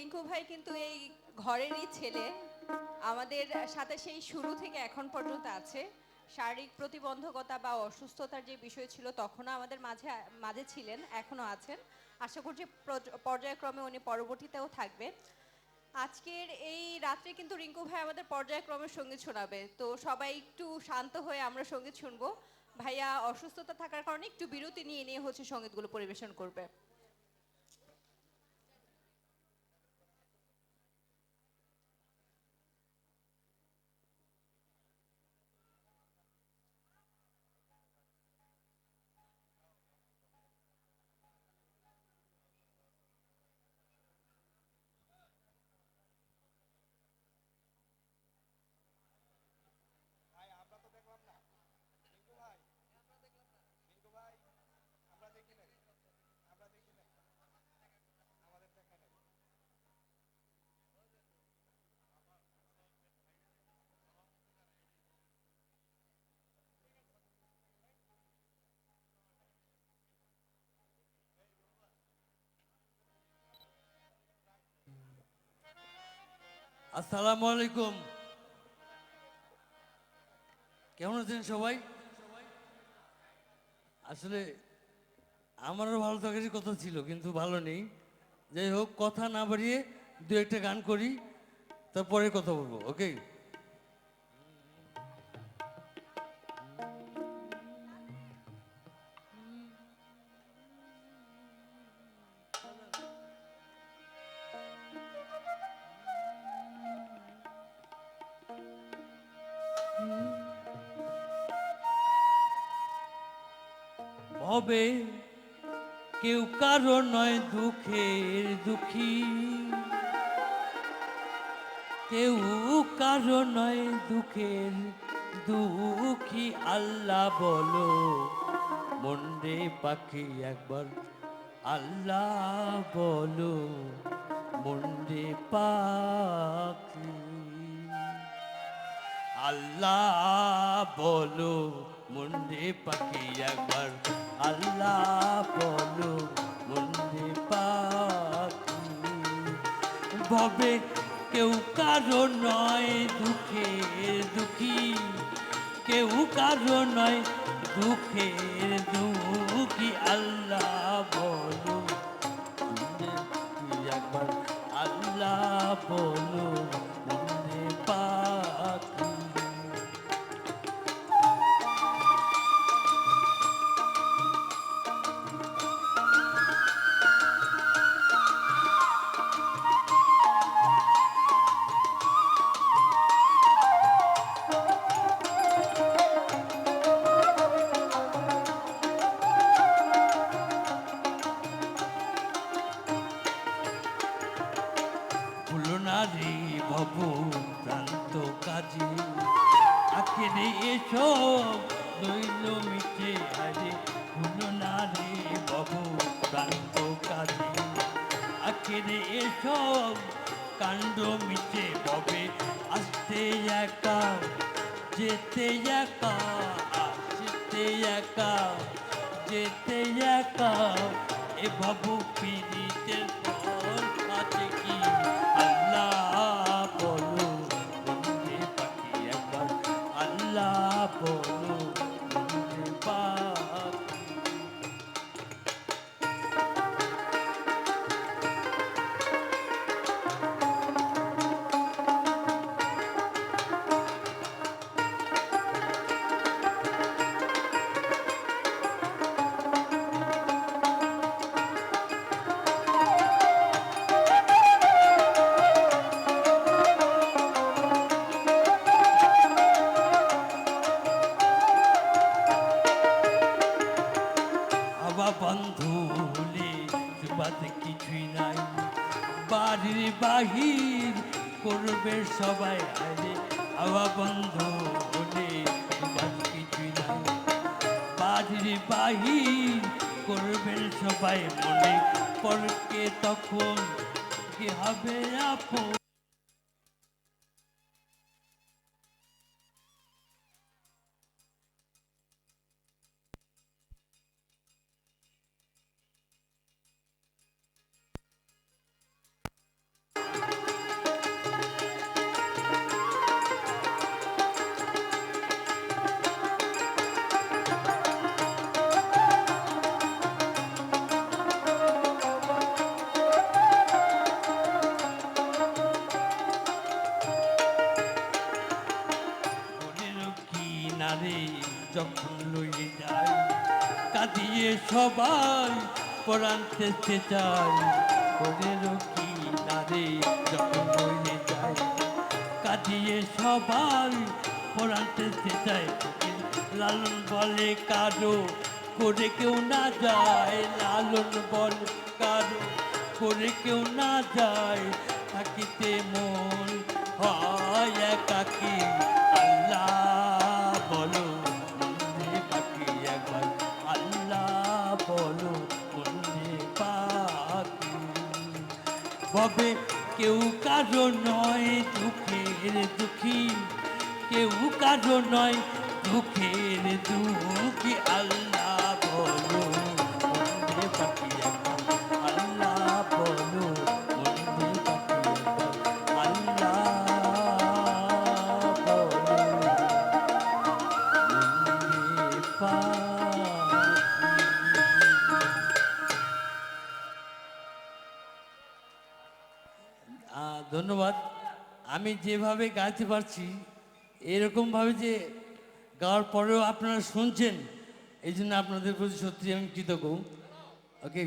রিঙ্কু ভাই কিন্তু এই ঘরেরই ছেলে। আমাদের সাথে সেই শুরু থেকে এখন পর্যন্ত আছে। শারীরিক প্রতিবন্ধকতা বা অসুস্থতার যে বিষয় ছিল, তখনও আমাদের মাঝে মাঝে ছিলেন এখনও আছেন। আশা করছি পর্যায়ক্রমে উনি পরবর্তীতেও থাকবে আজকের এই রাত্রে কিন্তু রিঙ্কু ভাই আমাদের পর্যায়ক্রমে সংগীত শোনাবে। তো সবাই একটু শান্ত হয়ে আমরা সংগীত শুনব। ভাইয়া অসুস্থতা থাকার কারণে একটু বিরতি নিয়ে নিয়ে হচ্ছে সঙ্গীতগুলো পরিবেশন করবে। আসসালামু আলাইকুম। কেমন আছেন সবাই? আসলে আমারও ভালো থাকারই কথা ছিল, কিন্তু ভালো নেই। যাই হোক, কথা না বাড়িয়ে দু একটা গান করি, তারপরে কথা বলব ওকে হবে। কেউ কারও নয় দুঃখের দুঃখী। কেউ কারও নয় দুঃখের দুঃখী। আল্লাহ বলো মন্ডে পাখি একবার। আল্লাহ বলো মন্ডে পাখি। আল্লাহ বলো মুন্ডে পাখি একবার। আল্লাহ বলো পাখি ভবে কেউ কারও নয় দুঃখের দুঃখী। কেউ কারও নয় দুঃখের দুঃখী। আল্লাহ বলো একবার। আল্লাহ বলো ভুলো না রে ভব প্রান্ত কাজে। আখেরে এসো দৈল মিটে আরে ভুলো না রে ভব প্রান্ত কাজে। আখেরে এসো কাণ্ড মিটে ববে আসতে একা, যেতে একা, আসতে একা, যেতে একা। এ ভাবু পিড়িতের আছে কি বাহির করবে সবাই আরে হাওয়া বন্ধ হলে তোমার কিছু নাই। বাড়ির বাহির করবেন সবাই মনে। পরকে তখন কি হবে আপন? যখন লইয়ে যায় কাঁদিয়ে সবাই পড়ানতে চাই। ওদের কি নারী যখন লইয়ে যায় কাঁদিয়ে সবাই পড়ানতে চাই। লালন বলে কারও, করে কেউ না যায়। লালন বলে কারও, করে কেউ না যায়। থাকিতে মন হয় একাকি, আল্লাহ ভবে কেউ কারও নয় দুঃখের দুঃখী। কেউ কারও নয় দুঃখের দুঃখী। আল্লাহ বলো। ধন্যবাদ। আমি যেভাবে গাইতে পারছি, এরকমভাবে যে গাওয়ার পরেও আপনারা শুনছেন, এই জন্য আপনাদের প্রতি সত্যি আমি কৃতজ্ঞ। ওকে